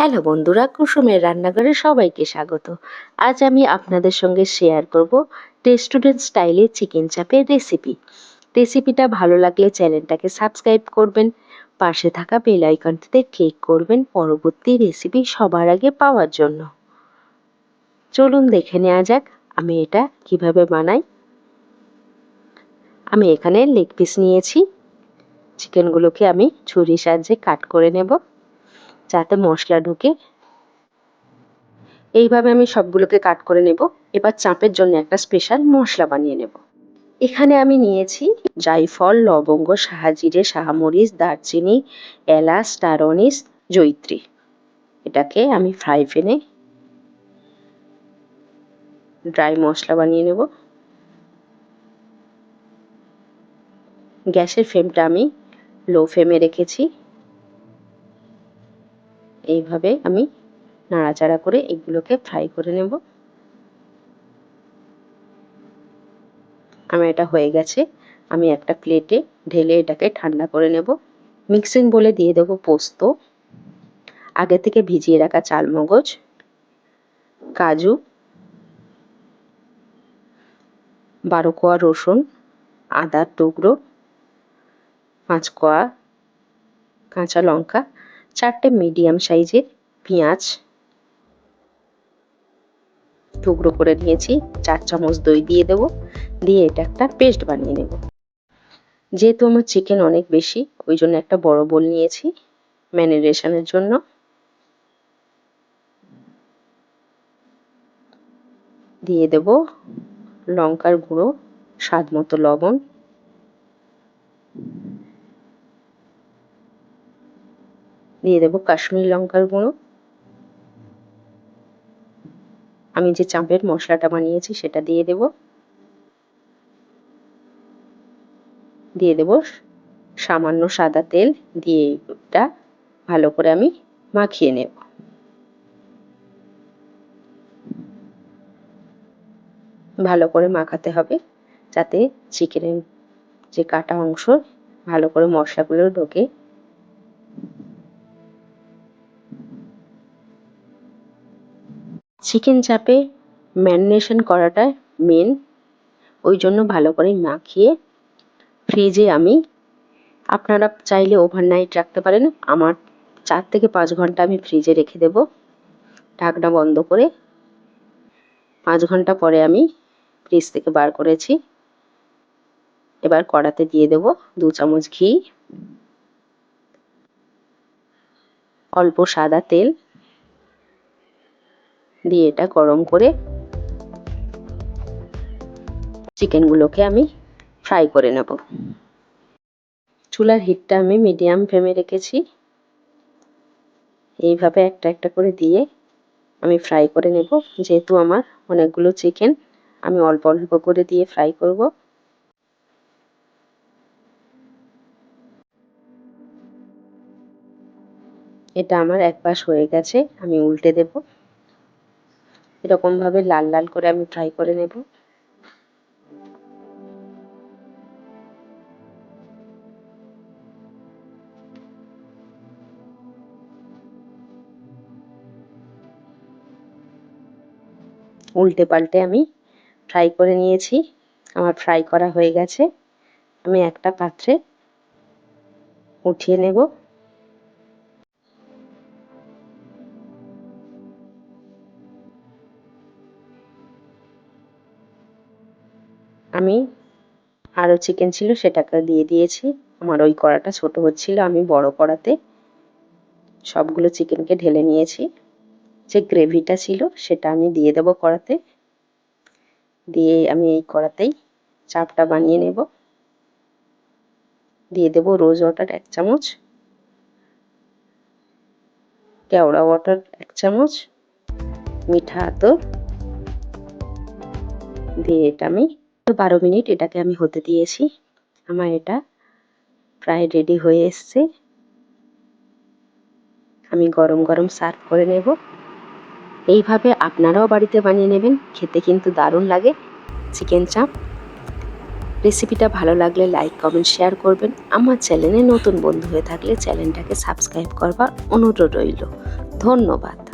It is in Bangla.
হ্যালো বন্ধুরা, কুসুমের রান্নাঘরে সবাইকে স্বাগত। আজ আমি আপনাদের সঙ্গে শেয়ার করব রেস্টুরেন্ট স্টাইলে চিকেন চাপের রেসিপি রেসিপিটা ভালো লাগলে চ্যানেলটাকে সাবস্ক্রাইব করবেন, পাশে থাকা বেল আইকনটিতে ক্লিক করবেন পরবর্তী রেসিপি সবার আগে পাওয়ার জন্য। চলুন দেখে নেওয়া যাক আমি এটা কীভাবে বানাই। আমি এখানে লেগ পিস নিয়েছি। চিকেনগুলোকে আমি ছুরির সাহায্যে কাট করে নেব। যাতে মশলা ঢুকে। এইভাবে আমি সবগুলোকে কাট করে নেব। এবার চাপের জন্য একটা স্পেশাল মশলা বানিয়ে নেব। এখানে আমি নিয়েছি জাইফল লবঙ্গ সাহাজিরে সাহামরিচ দারচিনি, এলাচ স্টারনিস জৈত্রী এটাকে আমি ফ্রাই প্যানে ড্রাই মশলা বানিয়ে নেব। গ্যাসের ফ্লেমটা আমি লো ফ্লেমে রেখেছি। এইভাবে আমি নাড়াচাড়া করে এগুলোকে ফ্রাই করে নেব। আমার এটা হয়ে গেছে। আমি একটা প্লেটে ঢেলে এটাকে ঠান্ডা করে নেব। মিক্সিং বলে দিয়ে দেবো পোস্ত। আগে থেকে ভিজিয়ে রাখা চালমগজ, কাজু বারো কোয়া রসুন, আদার টুকরো পাঁচ কোয়া কাঁচা লঙ্কা চারটে মিডিয়াম সাইজের পেঁয়াজ টুকরো করে নিয়েছি, চার চামচ দই দিয়ে দেবো, দিয়ে এটা একটা পেস্ট বানিয়ে নেব। যেহেতু আমার চিকেন অনেক বেশি, ওই জন্য একটা বড় বোল নিয়েছি ম্যানিরেশনের জন্য। দিয়ে দেব লঙ্কার গুঁড়ো, স্বাদ মতো লবণ। দিয়ে দেবো কাশ্মীরি লঙ্কার গুঁড়ো। আমি যে চাঁপের মশলাটা বানিয়েছি সেটা দিয়ে দেব। দিয়ে দেব সামান্য সাদা তেল দিয়ে এটা ভালো করে আমি মাখিয়ে নেব। ভালো করে মাখাতে হবে যাতে চিকেনের যে কাটা অংশ ভালো করে মশলাগুলো ঢোকে। চিকেন চাপে ম্যারিনেশন করাটা মেন ওই জন্য ভালো করে মাখিয়ে ফ্রিজে আমি, আপনারা চাইলে ওভারনাইট রাখতে পারেন। আমার চার থেকে পাঁচ ঘণ্টা আমি ফ্রিজে রেখে দেব। ঢাকনা বন্ধ করে পাঁচ ঘণ্টা পরে আমি ফ্রিজ থেকে বার করেছি। এবার কড়াতে দিয়ে দেব দু চামচ ঘি। অল্প সাদা তেল। দিয়ে এটা গরম করে চিকেনগুলোকে আমি ফ্রাই করে নেব। চুলার হিটটা আমি মিডিয়াম ফ্লেমে রেখেছি। এইভাবে একটা একটা করে দিয়ে আমি ফ্রাই করে নেব। যেহেতু আমার অনেকগুলো চিকেন, আমি অল্প অল্প করে দিয়ে ফ্রাই করব। এটা আমার এক পাশ হয়ে গেছে, আমি উল্টে দেবো। এরকমভাবে লাল লাল করে আমি ফ্রাই করে নেব। উল্টে পাল্টে আমি ফ্রাই করে নিয়েছি। আমার ফ্রাই করা হয়ে গেছে। আমি একটা পাত্রে উঠিয়ে নেব। আমি আরও চিকেন ছিল সেটাকে দিয়ে দিয়েছি। আমার ওই কড়াটা ছোট হচ্ছিল, আমি বড় কড়াতে সবগুলো চিকেনকে ঢেলে নিয়েছি। যে গ্রেভিটা ছিল সেটা আমি দিয়ে দেবো কড়াতে। দিয়ে আমি এই কড়াতেই চাপটা বানিয়ে নেব। দিয়ে দেব রোজ ওয়াটার এক চামচ, কেওড়া ওয়াটার এক চামচ, মিঠা আতর দিয়ে এটা আমি তো বারো মিনিট এটাকে আমি হতে দিয়েছি। আমার এটা প্রায় রেডি হয়ে এসছে। আমি গরম গরম সার্ভ করে নেব। এইভাবে আপনারাও বাড়িতে বানিয়ে নেবেন। খেতে কিন্তু দারুণ লাগে। চিকেন চাপ রেসিপিটা ভালো লাগলে লাইক কমেন্ট শেয়ার করবেন। আমার চ্যানেলে নতুন বন্ধু হয়ে থাকলে চ্যানেলটাকে সাবস্ক্রাইব করবার অনুরোধ রইল। ধন্যবাদ।